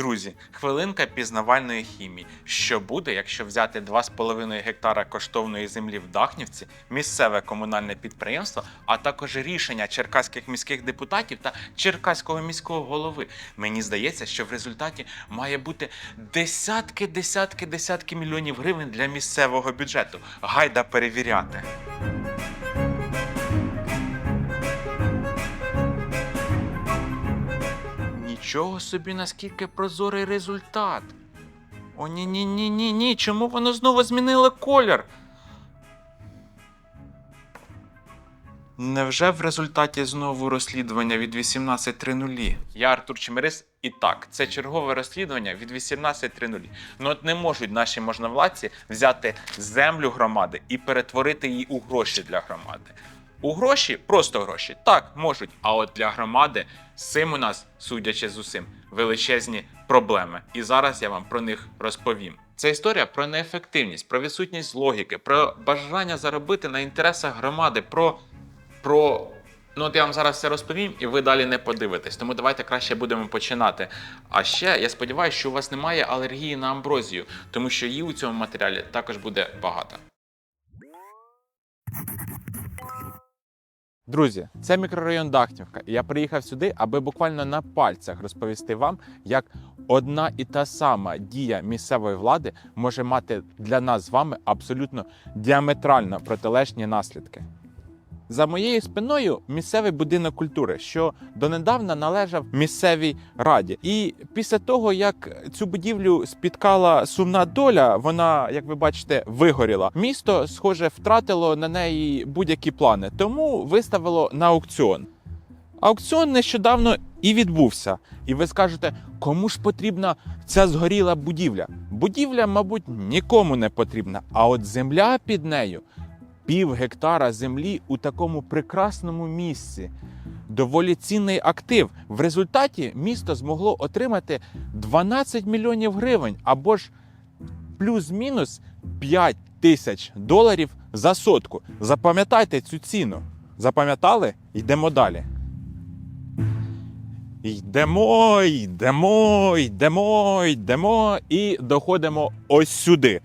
Друзі, хвилинка пізнавальної хімії. Що буде, якщо взяти 2,5 гектара коштовної землі в Дахнівці, місцеве комунальне підприємство, а також рішення черкаських міських депутатів та черкаського міського голови? Мені здається, що в результаті має бути десятки, десятки, десятки мільйонів гривень для місцевого бюджету. Гайда перевіряти. Нічого собі, наскільки прозорий результат. О, ні, ні, ні, ні, ні. Чому воно знову змінило колір? Невже в результаті знову розслідування від 18.00? Я Артур Чемерис, і так, це чергове розслідування від 18.00. Ну от не можуть наші можновладці взяти землю громади і перетворити її у гроші для громади. У гроші просто гроші. Так, можуть. А от для громади з цим у нас, судячи з усім, величезні проблеми. І зараз я вам про них розповім. Це історія про неефективність, про відсутність логіки, про бажання заробити на інтересах громади, про. про. Ну, от я вам зараз все розповім, і ви далі не подивитесь. Тому давайте краще будемо починати. А ще я сподіваюся, що у вас немає алергії на амброзію, тому що її у цьому матеріалі також буде багато. Друзі, це мікрорайон Дахнівка, я приїхав сюди, аби буквально на пальцях розповісти вам, як одна і та сама дія місцевої влади може мати для нас з вами абсолютно діаметрально протилежні наслідки. За моєю спиною місцевий будинок культури, що донедавна належав місцевій раді. І після того, як цю будівлю спіткала сумна доля, вона, як ви бачите, вигоріла. Місто, схоже, втратило на неї будь-які плани, тому виставило на аукціон. Аукціон нещодавно і відбувся. І ви скажете, кому ж потрібна ця згоріла будівля? Будівля, мабуть, нікому не потрібна. А от земля під нею пів гектара землі у такому прекрасному місці. Доволі цінний актив. В результаті місто змогло отримати 12 мільйонів гривень або ж плюс-мінус 5 тисяч доларів за сотку. Запам'ятайте цю ціну. Запам'ятали? Йдемо далі. Йдемо, йдемо, йдемо, йдемо і доходимо ось сюди.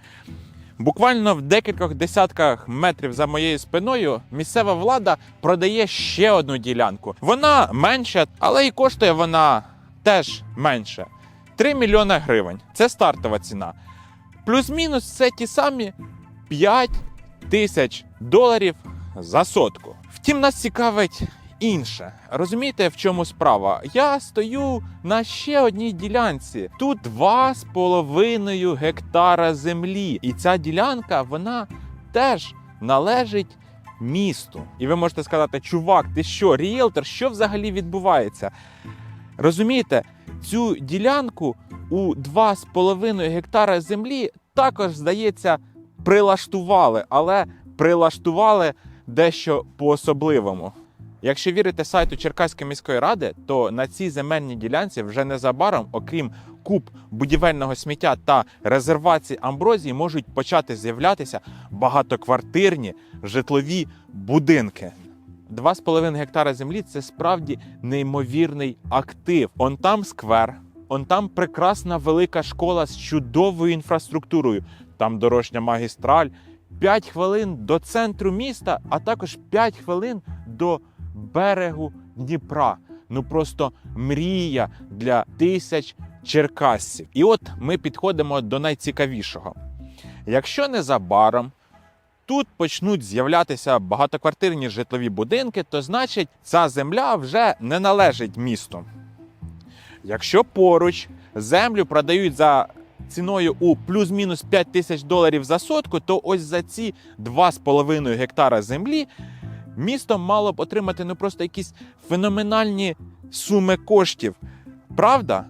Буквально в декількох десятках метрів за моєю спиною місцева влада продає ще одну ділянку. Вона менша, але і коштує вона теж менше. 3 мільйони гривень. Це стартова ціна. Плюс-мінус це ті самі 5 тисяч доларів за сотку. Втім, нас цікавить інше. Розумієте, в чому справа? Я стою на ще одній ділянці. Тут 2,5 гектара землі. І ця ділянка, вона теж належить місту. І ви можете сказати, чувак, ти що, ріелтор, що взагалі відбувається? Розумієте, цю ділянку у 2,5 гектара землі також, здається, прилаштували, але прилаштували дещо по-особливому. Якщо вірити сайту Черкаської міської ради, то на цій земельній ділянці вже незабаром, окрім куб будівельного сміття та резервації амброзії, можуть почати з'являтися багатоквартирні житлові будинки. 2,5 гектара землі це справді неймовірний актив. Он там сквер, он там прекрасна велика школа з чудовою інфраструктурою. Там дорожня магістраль, 5 хвилин до центру міста, а також 5 хвилин до берегу Дніпра. Ну просто мрія для тисяч черкасців. І от ми підходимо до найцікавішого. Якщо незабаром тут почнуть з'являтися багатоквартирні житлові будинки, то значить ця земля вже не належить місту. Якщо поруч землю продають за ціною у плюс-мінус 5 тисяч доларів за сотку, то ось за ці 2,5 гектара землі місто мало б отримати ну просто якісь феноменальні суми коштів. Правда?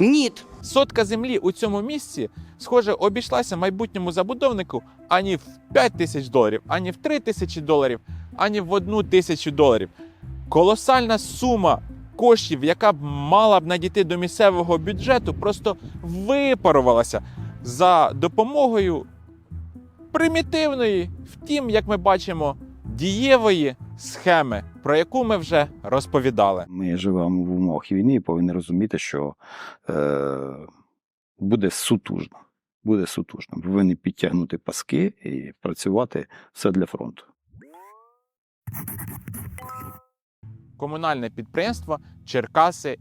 Нет. Сотка землі у цьому місці, схоже, обійшлася майбутньому забудовнику ані в 5 тисяч доларів, ані в 3 тисячі доларів, ані в 1 тисячу доларів. Колосальна сума коштів, яка б мала б надійти до місцевого бюджету, просто випарувалася за допомогою примітивної, втім, як ми бачимо, дієвої схеми, про яку ми вже розповідали. Ми живемо в умовах війни і повинні розуміти, що е, буде сутужно. Буде сутужно. Повинні підтягнути паски і працювати все для фронту. комунальне підприємство Черкаси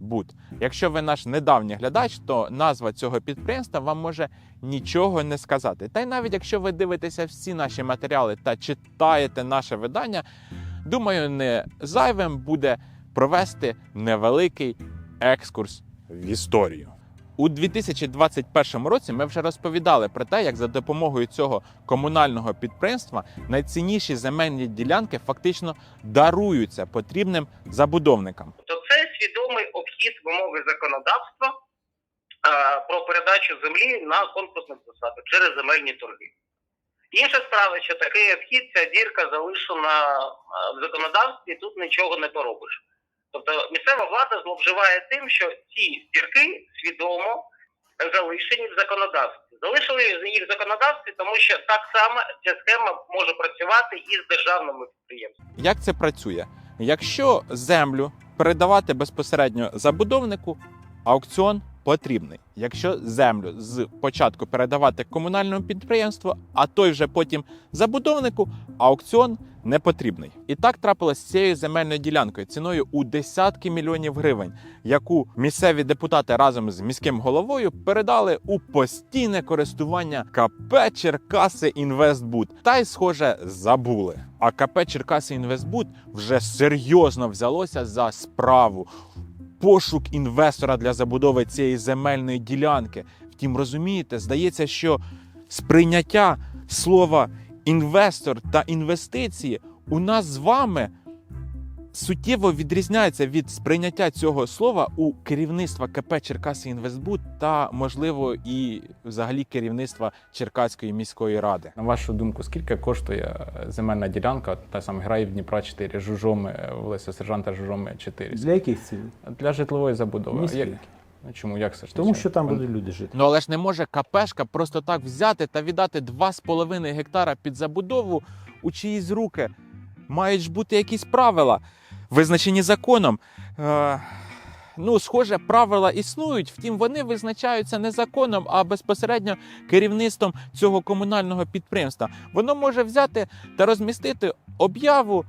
Інвестбуд. Якщо ви наш недавній глядач, то назва цього підприємства вам може нічого не сказати. Та й навіть якщо ви дивитеся всі наші матеріали та читаєте наше видання, думаю, не зайвим буде провести невеликий екскурс в історію. У 2021 році ми вже розповідали про те, як за допомогою цього комунального підприємства найцінніші земельні ділянки фактично даруються потрібним забудовникам. Свідомий обхід вимоги законодавства е, про передачу землі на конкурсних засадах через земельні торги. Інша справа, що такий обхід, ця дірка залишена е, в законодавстві, тут нічого не поробиш. Тобто місцева влада зловживає тим, що ці дірки свідомо залишені в законодавстві. Залишили їх в законодавстві, тому що так само ця схема може працювати і з державними підприємствами. Як це працює? Якщо землю передавати безпосередньо забудовнику, аукціон потрібний. Якщо землю з початку передавати комунальному підприємству, а той вже потім забудовнику, аукціон не потрібний. І так трапилось з цією земельною ділянкою ціною у десятки мільйонів гривень, яку місцеві депутати разом з міським головою передали у постійне користування КП Черкаси Інвестбуд. Та й, схоже, забули. А КП Черкаси Інвестбуд вже серйозно взялося за справу. Пошук інвестора для забудови цієї земельної ділянки. Втім, розумієте, здається, що сприйняття слова інвестор та інвестиції у нас з вами суттєво відрізняється від сприйняття цього слова у керівництва КП Черкаси Інвестбуд та, можливо, і взагалі керівництва Черкаської міської ради. На вашу думку, скільки коштує е, земельна ділянка, та саме грає в Дніпра 4, Жужоми, е, вулиця Сержанта Жужоми 4? Для яких цілей? Для житлової забудови. Міських. Ну, Чому? Як це ж? Тому що там будуть люди жити. Ну але ж не може КПшка просто так взяти та віддати 2,5 гектара під забудову у чиїсь руки. Мають ж бути якісь правила, визначені законом. Е, ну, схоже, правила існують, втім, вони визначаються не законом, а безпосередньо керівництвом цього комунального підприємства. Воно може взяти та розмістити об'яву,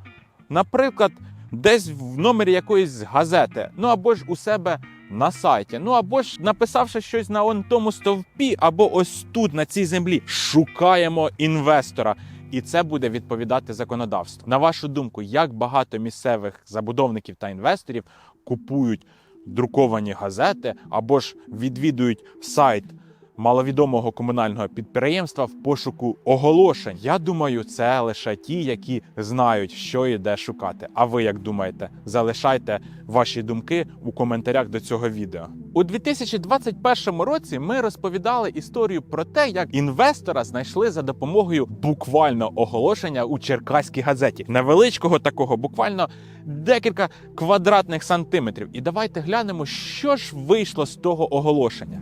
наприклад, десь в номері якоїсь газети, ну або ж у себе на сайті. Ну або ж написавши щось на он тому стовпі, або ось тут, на цій землі, шукаємо інвестора. І це буде відповідати законодавству. На вашу думку, як багато місцевих забудовників та інвесторів купують друковані газети або ж відвідують сайт маловідомого комунального підприємства в пошуку оголошень? Я думаю, це лише ті, які знають, що і де шукати. А ви як думаєте? Залишайте ваші думки у коментарях до цього відео. У 2021 році ми розповідали історію про те, як інвестора знайшли за допомогою буквально оголошення у черкаській газеті. Невеличкого такого, буквально декілька квадратних сантиметрів. І давайте глянемо, що ж вийшло з того оголошення.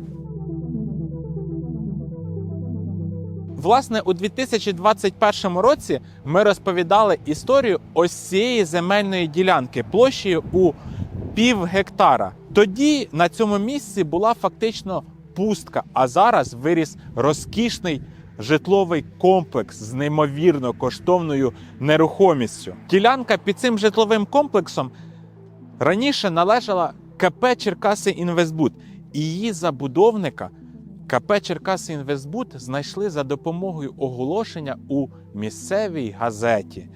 Власне, у 2021 році ми розповідали історію ось цієї земельної ділянки площею у пів гектара. Тоді на цьому місці була фактично пустка, а зараз виріс розкішний житловий комплекс з неймовірно коштовною нерухомістю. Ділянка під цим житловим комплексом раніше належала КП Черкаси Інвестбуд, і її забудовника КП Черкаси Інвестбуд знайшли за допомогою оголошення у місцевій газеті.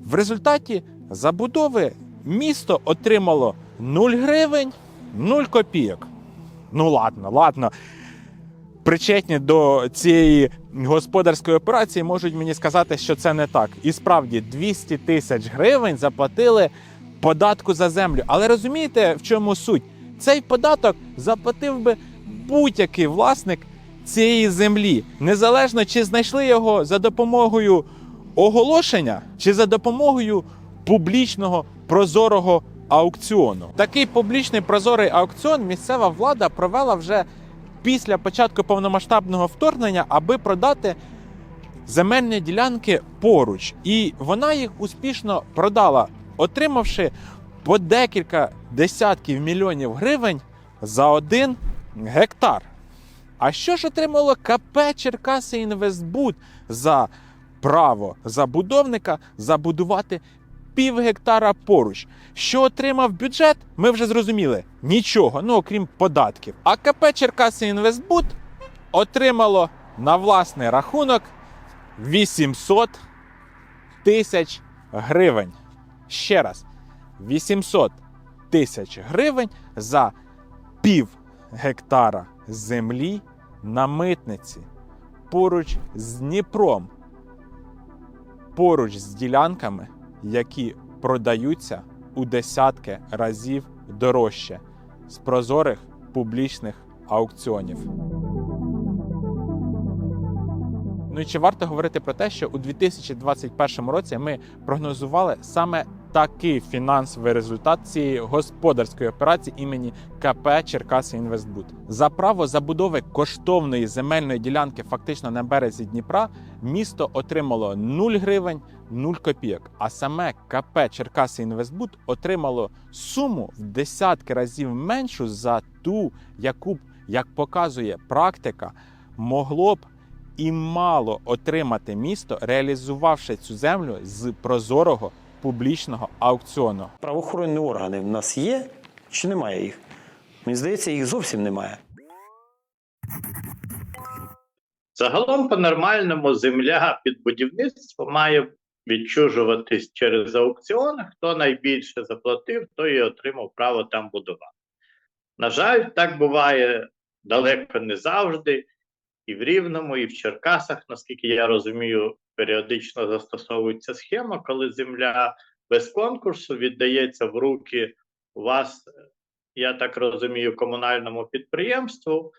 В результаті забудови місто отримало 0 гривень, 0 копійок. Ну ладно, ладно. Причетні до цієї господарської операції можуть мені сказати, що це не так. І справді 200 тисяч гривень заплатили податку за землю. Але розумієте, в чому суть? Цей податок заплатив би будь-який власник цієї землі, незалежно чи знайшли його за допомогою оголошення, чи за допомогою публічного прозорого аукціону. Такий публічний прозорий аукціон місцева влада провела вже після початку повномасштабного вторгнення, аби продати земельні ділянки поруч, і вона їх успішно продала, отримавши по декілька десятків мільйонів гривень за один гектар. А що ж отримало КП Черкаси Інвестбуд за право забудовника забудувати пів гектара поруч? Що отримав бюджет? Ми вже зрозуміли нічого, ну окрім податків. А КП Черкаси Інвестбуд отримало на власний рахунок 800 тисяч гривень. Ще раз, 800 тисяч гривень за пів гектара землі на митниці поруч з Дніпром, поруч з ділянками, які продаються у десятки разів дорожче з прозорих публічних аукціонів. Ну і чи варто говорити про те, що у 2021 році ми прогнозували саме такий фінансовий результат цієї господарської операції імені КП Черкаси Інвестбуд за право забудови коштовної земельної ділянки фактично на березі Дніпра місто отримало 0 гривень 0 копійок. А саме КП Черкаси Інвестбуд отримало суму в десятки разів меншу за ту, яку б, як показує практика, могло б і мало отримати місто, реалізувавши цю землю з прозорого публічного аукціону. Правоохоронні органи в нас є чи немає їх? Мені здається, їх зовсім немає. Загалом, по-нормальному, земля під будівництво має відчужуватись через аукціони. Хто найбільше заплатив, той і отримав право там будувати. На жаль, так буває далеко не завжди. І в Рівному, і в Черкасах, наскільки я розумію, періодично застосовується схема, коли земля без конкурсу віддається в руки вас, я так розумію, комунальному підприємству,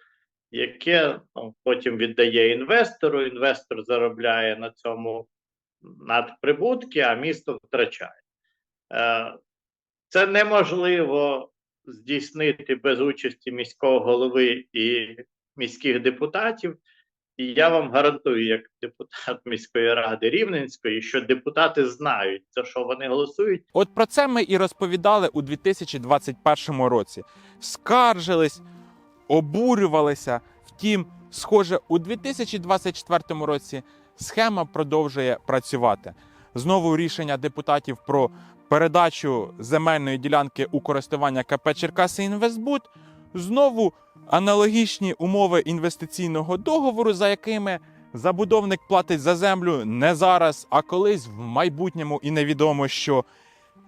яке ну, потім віддає інвестору. Інвестор заробляє на цьому надприбутки, а місто втрачає. Е, Це неможливо здійснити без участі міського голови і міських депутатів. І я вам гарантую, як депутат міської ради Рівненської, що депутати знають, за що вони голосують, От про це ми і розповідали у 2021 році. Скаржились, обурювалися. Втім, схоже, у 2024 році схема продовжує працювати. Знову рішення депутатів про передачу земельної ділянки у користування КП Черкаси Інвестбуд. Знову аналогічні умови інвестиційного договору, за якими забудовник платить за землю не зараз, а колись в майбутньому і невідомо що.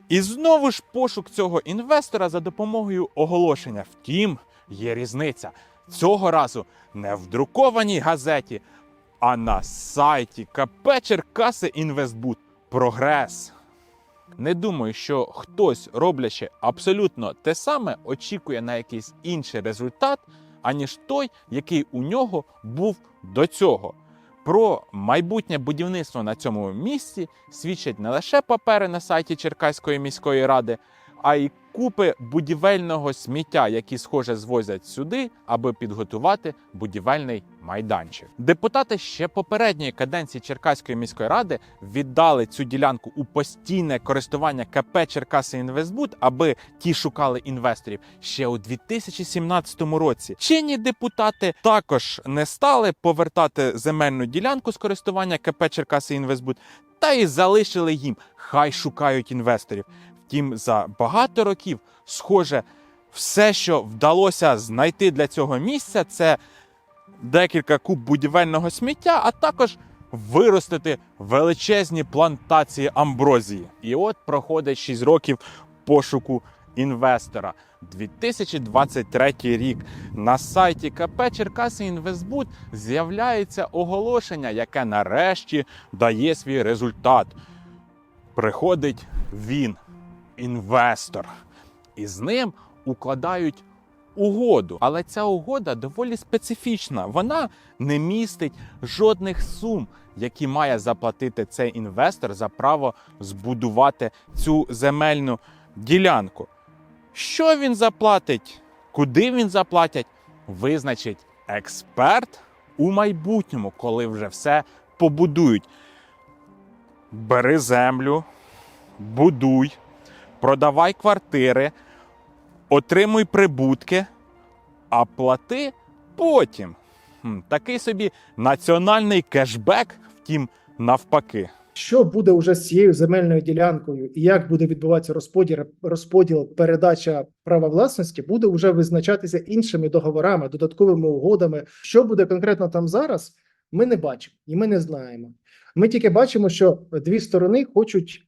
І знову ж пошук цього інвестора за допомогою оголошення. Втім, є різниця. Цього разу не в друкованій газеті, а на сайті КП Черкаси Інвестбуд. Прогрес. Не думаю, що хтось, роблячи абсолютно те саме, очікує на якийсь інший результат, аніж той, який у нього був до цього. Про майбутнє будівництво на цьому місці свідчать не лише папери на сайті Черкаської міської ради, а й купи будівельного сміття, які, схоже, звозять сюди, аби підготувати будівельний майданчик. Депутати ще попередньої каденції Черкаської міської ради віддали цю ділянку у постійне користування КП Черкаси Інвестбуд, аби ті шукали інвесторів ще у 2017 році. Чинні депутати також не стали повертати земельну ділянку з користування КП Черкаси Інвестбуд, та й залишили їм. Хай шукають інвесторів. Втім, за багато років, схоже, все, що вдалося знайти для цього місця, це декілька куб будівельного сміття, а також виростити величезні плантації амброзії. І от проходить 6 років пошуку інвестора. 2023 рік на сайті КП Черкаси Інвестбуд з'являється оголошення, яке нарешті дає свій результат. Приходить він, інвестор, і з ним укладають угоду. Але ця угода доволі специфічна. Вона не містить жодних сум, які має заплатити цей інвестор за право збудувати цю земельну ділянку. Що він заплатить, куди він заплатить, визначить експерт у майбутньому, коли вже все побудують. Бери землю, будуй, продавай квартири, отримуй прибутки, а плати потім. Такий собі національний кешбек, втім, навпаки. Що буде вже з цією земельною ділянкою і як буде відбуватися розподіл, розподіл передача права власності, буде вже визначатися іншими договорами, додатковими угодами. Що буде конкретно там зараз, ми не бачимо і ми не знаємо. Ми тільки бачимо, що дві сторони хочуть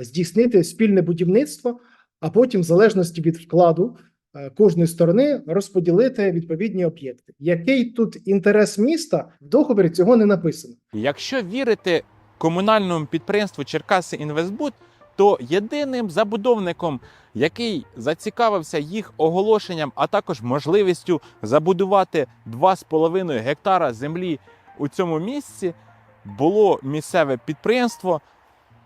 здійснити спільне будівництво, а потім, в залежності від вкладу е, кожної сторони, розподілити відповідні об'єкти. Який тут інтерес міста в договорі цього не написано. Якщо вірити комунальному підприємству Черкаси Інвестбуд, то єдиним забудовником, який зацікавився їх оголошенням, а також можливістю забудувати 2,5 гектара землі у цьому місці, було місцеве підприємство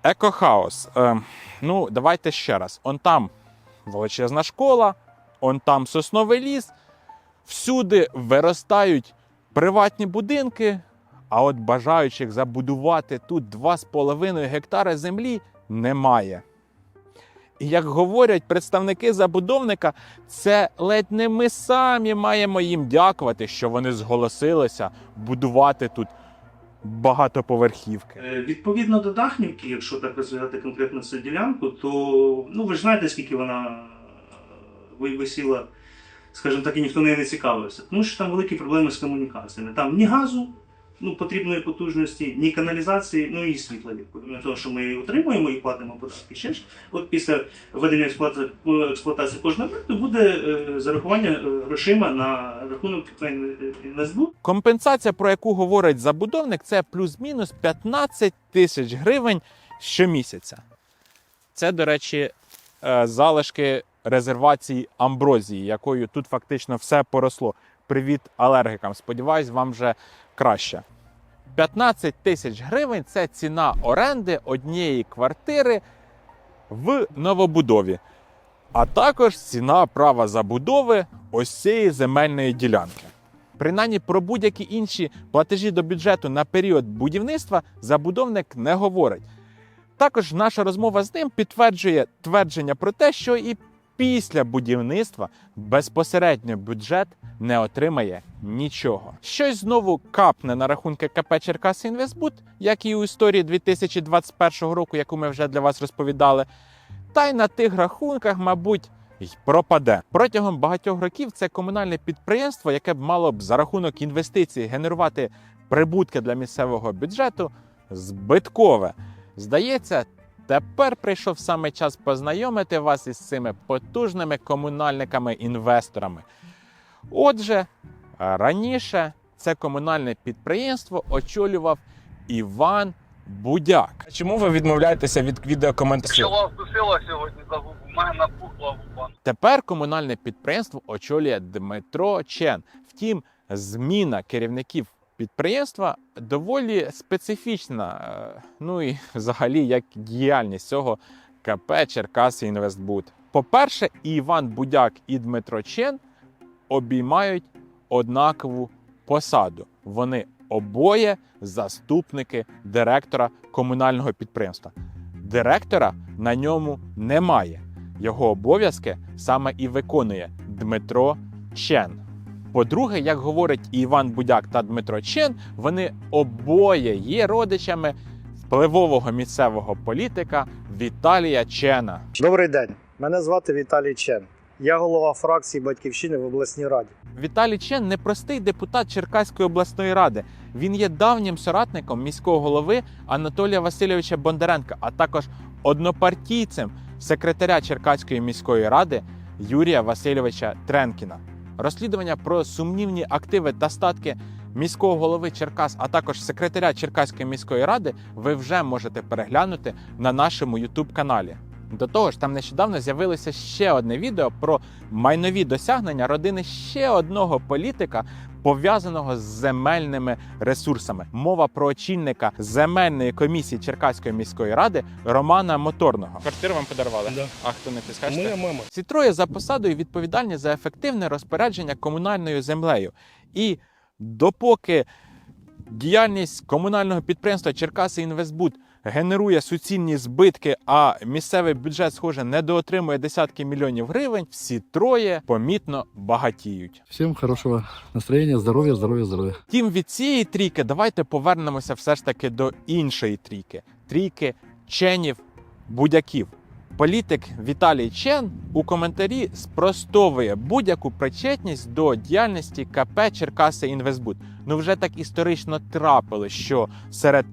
Екохаус. Е, ну, давайте ще раз. Он там величезна школа, он там сосновий ліс. Всюди виростають приватні будинки, а от бажаючих забудувати тут 2,5 гектари землі немає. І як говорять представники забудовника, це ледь не ми самі маємо їм дякувати, що вони зголосилися будувати тут багатоповерхівки. Е, Відповідно до Дахнівки, якщо так розглядати конкретно цю ділянку, то ну ви ж знаєте, скільки вона е, ви- висіла, скажімо так, і ніхто нею не цікавився. Тому що там великі проблеми з комунікаціями. Там ні газу, ну, потрібної потужності, ні каналізації, ну і світла, відповідно того, що ми отримуємо і платимо податки. Ще ж, от після введення експлуата- експлуатації кожного об'єкту буде е, зарахування е, грошима на рахунок НСБУ. Компенсація, про яку говорить забудовник, це плюс-мінус 15 тисяч гривень щомісяця. Це, до речі, е, залишки резервації амброзії, якою тут фактично все поросло. Привіт алергікам. Сподіваюсь, вам вже краще. 15 тисяч гривень це ціна оренди однієї квартири в новобудові, а також ціна права забудови ось цієї земельної ділянки. Принаймні про будь-які інші платежі до бюджету на період будівництва забудовник не говорить. Також наша розмова з ним підтверджує твердження про те, що і після будівництва безпосередньо бюджет не отримає нічого. Щось знову капне на рахунки КП Черкаси Інвестбуд, як і у історії 2021 року, яку ми вже для вас розповідали. Та й на тих рахунках, мабуть, й пропаде. Протягом багатьох років це комунальне підприємство, яке б мало б за рахунок інвестицій генерувати прибутки для місцевого бюджету, збиткове. Здається, тепер прийшов саме час познайомити вас із цими потужними комунальниками-інвесторами. Отже, раніше це комунальне підприємство очолював Іван Будяк. Чому ви відмовляєтеся від відеокоментарів? вас душила сьогодні за губу, в мене напухла губа. Тепер комунальне підприємство очолює Дмитро Чен. Втім, зміна керівників підприємства доволі специфічна. е, Ну і взагалі як діяльність цього КП Черкаси Інвестбуд. По-перше, і Іван Будяк і Дмитро Чен обіймають однакову посаду. Вони обоє заступники директора комунального підприємства. Директора на ньому немає. Його обов'язки саме і виконує Дмитро Чен. По-друге, як говорить Іван Будяк та Дмитро Чен, вони обоє є родичами впливового місцевого політика Віталія Чена. Добрий день. Мене звати Віталій Чен. Я голова фракції Батьківщини в обласній раді. Віталій Чен не простий депутат Черкаської обласної ради. Він є давнім соратником міського голови Анатолія Васильовича Бондаренка, а також однопартійцем секретаря Черкаської міської ради Юрія Васильовича Тренкіна. Розслідування про сумнівні активи та статки міського голови Черкас, а також секретаря Черкаської міської ради, ви вже можете переглянути на нашому youtube каналі. До того ж, там нещодавно з'явилося ще одне відео про майнові досягнення родини ще одного політика, пов'язаного з земельними ресурсами. Мова про очільника земельної комісії Черкаської міської ради Романа Моторного. Квартиру вам подарували. Да. А хто не ти Моя мама. ці троє за посадою відповідальні за ефективне розпорядження комунальною землею. І допоки діяльність комунального підприємства Черкаси Інвестбуд генерує суцільні збитки, а місцевий бюджет, схоже, недоотримує десятки мільйонів гривень, всі троє помітно багатіють. Всем хорошего настроения, здоровья, здоровья, здоровья. Втім, від цієї трійки давайте повернемося все ж таки до іншої трійки трійки ченів будяків. Політик Віталій Чен у коментарі спростовує будь-яку причетність до діяльності КП Черкаси Інвестбуд. Ну вже так історично трапилось, що серед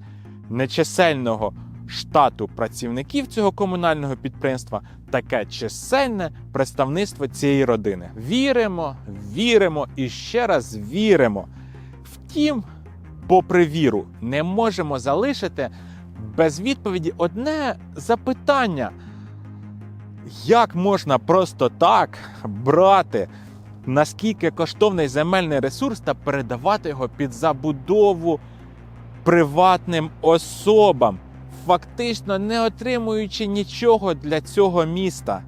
нечисельного штату працівників цього комунального підприємства таке чисельне представництво цієї родини. Віримо, віримо і ще раз віримо. Втім, попри віру, не можемо залишити без відповіді одне запитання: як можна просто так брати наскільки коштовний земельний ресурс та передавати його під забудову приватним особам, фактично не отримуючи нічого для цього міста?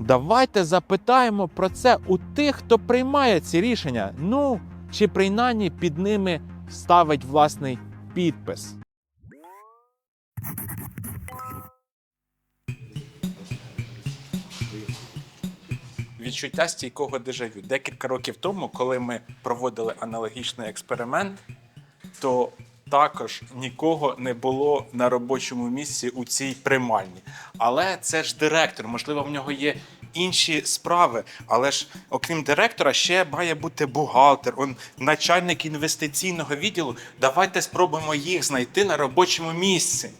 Давайте запитаємо про це у тих, хто приймає ці рішення. Ну, чи принаймні під ними ставить власний підпис. Відчуття стійкого дежавю. Декілька років тому, коли ми проводили аналогічний експеримент, то також нікого не було на робочому місці у цій приймальні. Але це ж директор, можливо, в нього є інші справи. Але ж, окрім директора, ще має бути бухгалтер, он начальник інвестиційного відділу. Давайте спробуємо їх знайти на робочому місці.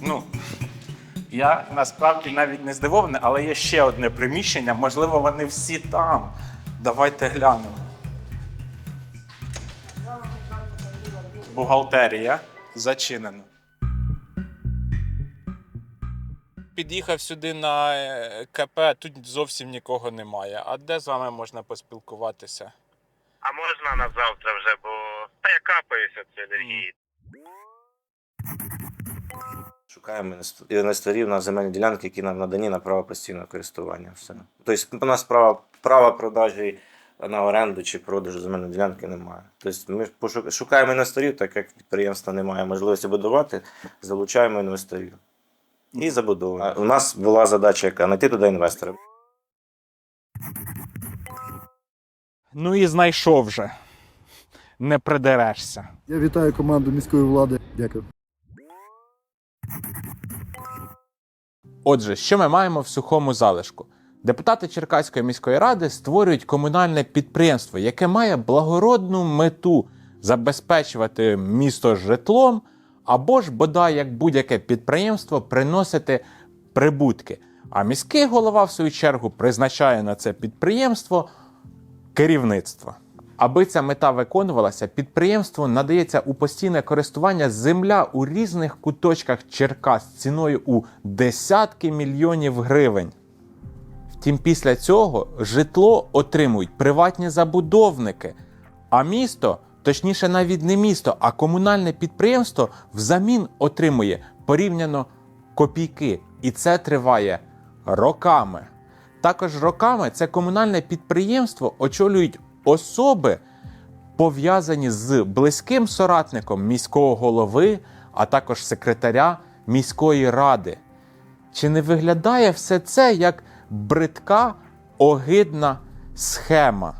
Ну, я насправді навіть не здивований, але є ще одне приміщення. Можливо, вони всі там. Давайте глянемо. Бухгалтерія зачинено. Під'їхав сюди на е, КП, тут зовсім нікого немає. А де з вами можна поспілкуватися? А можна на завтра вже, бо та я капаюся від енергії. Шукаємо інвесторів на земельні ділянки, які нам надані на право постійного користування. Все. Тобто у нас права, права продажі на оренду чи продажу земельної ділянки немає. Тобто ми шукаємо інвесторів, так як підприємства немає можливості будувати, залучаємо інвесторів. І забудовуємо. У нас була задача, яка знайти туди інвестора. Ну і знайшов вже. Не придерешся. Я вітаю команду міської влади. Дякую. Отже, що ми маємо в сухому залишку? Депутати Черкаської міської ради створюють комунальне підприємство, яке має благородну мету забезпечувати місто житлом, або ж бодай як будь-яке підприємство приносити прибутки. А міський голова, в свою чергу, призначає на це підприємство керівництво. Аби ця мета виконувалася, підприємству надається у постійне користування земля у різних куточках Черкас ціною у десятки мільйонів гривень. Втім, після цього житло отримують приватні забудовники, а місто, точніше, навіть не місто, а комунальне підприємство взамін отримує порівняно копійки. І це триває роками. Також роками це комунальне підприємство очолюють особи, пов'язані з близьким соратником міського голови, а також секретаря міської ради. Чи не виглядає все це як бридка, огидна схема?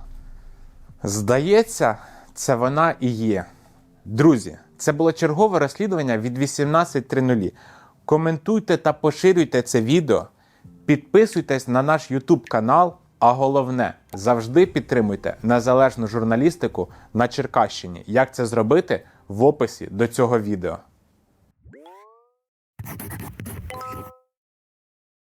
Здається, це вона і є. Друзі, це було чергове розслідування від 18.00. Коментуйте та поширюйте це відео. Підписуйтесь на наш YouTube канал, а головне, завжди підтримуйте незалежну журналістику на Черкащині. Як це зробити в описі до цього відео.